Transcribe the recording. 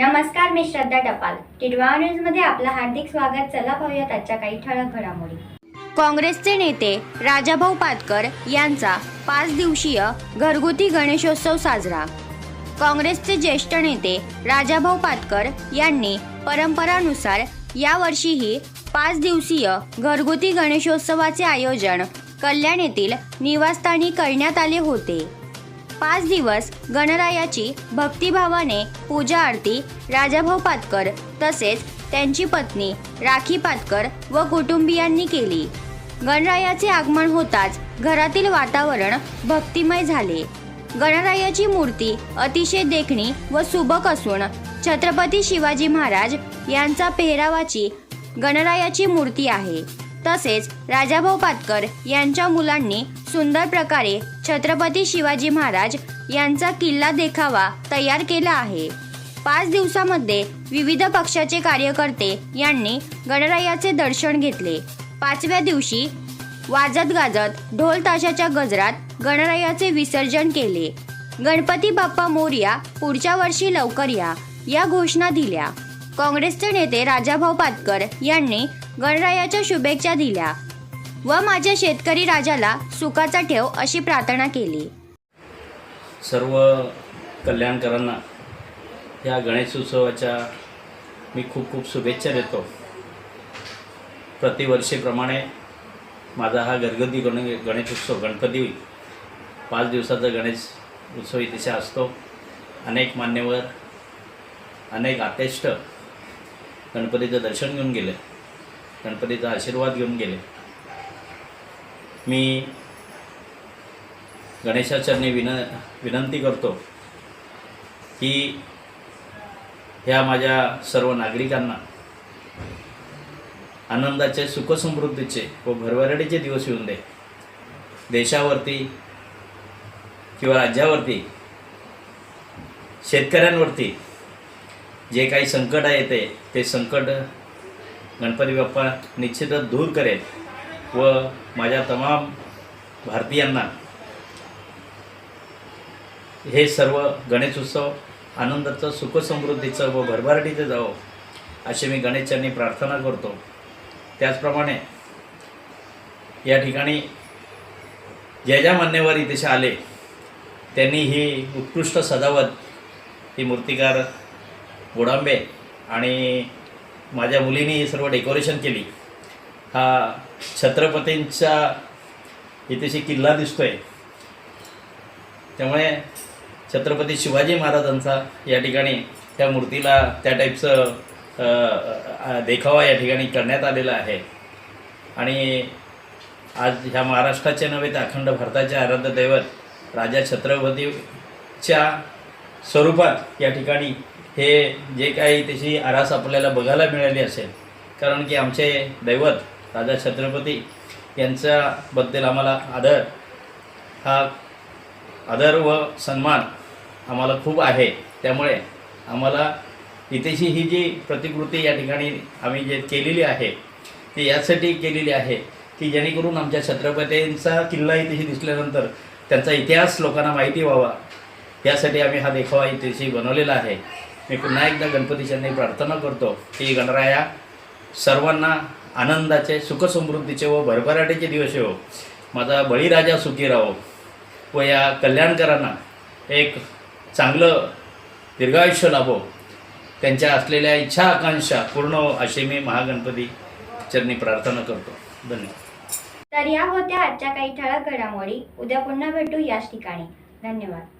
मी श्रद्धा टपाल. टिडवा न्यूजमध्ये आपलं हार्दिक स्वागत. चला पाहूयात आजच्या काही ठळक घडामोडी. काँग्रेसचे नेते राजाभाऊ पाटकर यांचा पाच दिवसीय घरगुती गणेशोत्सव साजरा. काँग्रेसचे ज्येष्ठ नेते राजाभाऊ पाटकर यांनी परंपरानुसार यावर्षीही पाच दिवसीय घरगुती गणेशोत्सवाचे आयोजन कल्याण येथील निवासस्थानी करण्यात आले होते. पाच दिवस गणरायाची भक्तिभावाने पूजा आरती राजाभाऊ पातकर तसेच त्यांची पत्नी राखी पातकर व कुटुंबियांनी केली. गणरायाचे आगमन होताच घरातील वातावरण भक्तिमय झाले. गणरायाची मूर्ती अतिशय देखणी व सुबक असून छत्रपती शिवाजी महाराज यांचा पेहरावाची गणरायाची मूर्ती आहे. तसेच राजाभाऊ पातकर यांच्या मुलांनी सुंदर प्रकारे छत्रपती शिवाजी महाराज यांचा किल्ला देखावा तयार केला आहे. पाच दिवसामध्ये विविध पक्षाचे कार्यकर्ते यांनी गणरायाचे दर्शन घेतले. पाचव्या दिवशी वाजत गाजत ढोल ताशाच्या गजरात गणरायाचे विसर्जन केले. गणपती बाप्पा मोरया पुढच्या वर्षी लवकर या या घोषणा दिल्या. काँग्रेसचे नेते राजाभाऊ पाटकर यांनी गणरायाच्या शुभेच्छा दिल्या. व माझ्या शेतकरी राजाला सुखाचा ठेव अशी प्रार्थना केली. सर्व कल्याणकरांना या गणेश उत्सवाच्या मी खूप खूप शुभेच्छा देतो. प्रतिवर्षीप्रमाणे माझा हा घरगुती गण गणेश उत्सव गणपती पाच दिवसाचा गणेश उत्सव इथे असतो. अनेक मान्यवर अनेक आतेष्ट गणपतीचं दर्शन घेऊन गेले. गणपतीचा आशीर्वाद घेऊन गेले. मी गणेशाचरणी विन विनंती करतो की ह्या माझ्या सर्व नागरिकांना आनंदाचे सुखसमृद्धीचे व भरभराटीचे दिवस येऊन दे. देशावरती किंवा राज्यावरती शेतकऱ्यांवरती जे काही संकट येते ते संकट गणपती बाप्पा निश्चितच दूर करेल. व माझ्या तमाम भारतीयांना हे सर्व गणेशोत्सव आनंदाचं सुखसमृद्धीचं व भरभराटीचं जावं अशी मी गणेशांनी प्रार्थना करतो. त्याचप्रमाणे या ठिकाणी ज्या ज्या मान्यवर इथे आले त्यांनी ही उत्कृष्ट सजावट ही मूर्तिकार गोडांबे आणि माझ्या मुलीने ही सर्व डेकोरेशन केली. हा छत्रपतींचा इथेशी किल्ला दिसतोय. त्यामुळे छत्रपती शिवाजी महाराजांचा या ठिकाणी त्या मूर्तीला त्या टाईपचं देखावा या ठिकाणी करण्यात आलेला आहे. आणि आज ह्या महाराष्ट्राचे नव्हे तर अखंड भारताचे आराध्य दैवत राजा छत्रपतीच्या स्वरूपात या ठिकाणी हे जे काही त्याची आरास आपल्याला बघायला मिळाली असेल. कारण की आमचे दैवत राजा छत्रपती यांच्याबद्दल आम्हाला आदर. हा आदर व सन्मान आम्हाला खूप आहे. त्यामुळे आम्हाला इथेशी ही जी प्रतिकृती या ठिकाणी आम्ही जे केलेली आहे ती यासाठी केलेली आहे की जेणेकरून आमच्या छत्रपतींचा किल्ला इथेशी दिसल्यानंतर त्यांचा इतिहास लोकांना माहिती व्हावा. यासाठी आम्ही हा देखावा इथेशी बनवलेला आहे. मी पुन्हा एकदा गणपतीच्यांनी प्रार्थना करतो की गणराया सर्वांना आनंदाचे सुखसमृद्धीचे व भरभराटीचे दिवस येवो हो. माझा बळीराजा सुखी राहो व या कल्याणकरांना एक चांगलं दीर्घायुष्य लाभो. त्यांच्या असलेल्या इच्छा आकांक्षा पूर्ण हो अशी मी महागणपती चरणी प्रार्थना करतो. धन्यवाद. तर या होत्या आजच्या काही ठळक घडामोडी. उद्या पुन्हा भेटू याच ठिकाणी. धन्यवाद.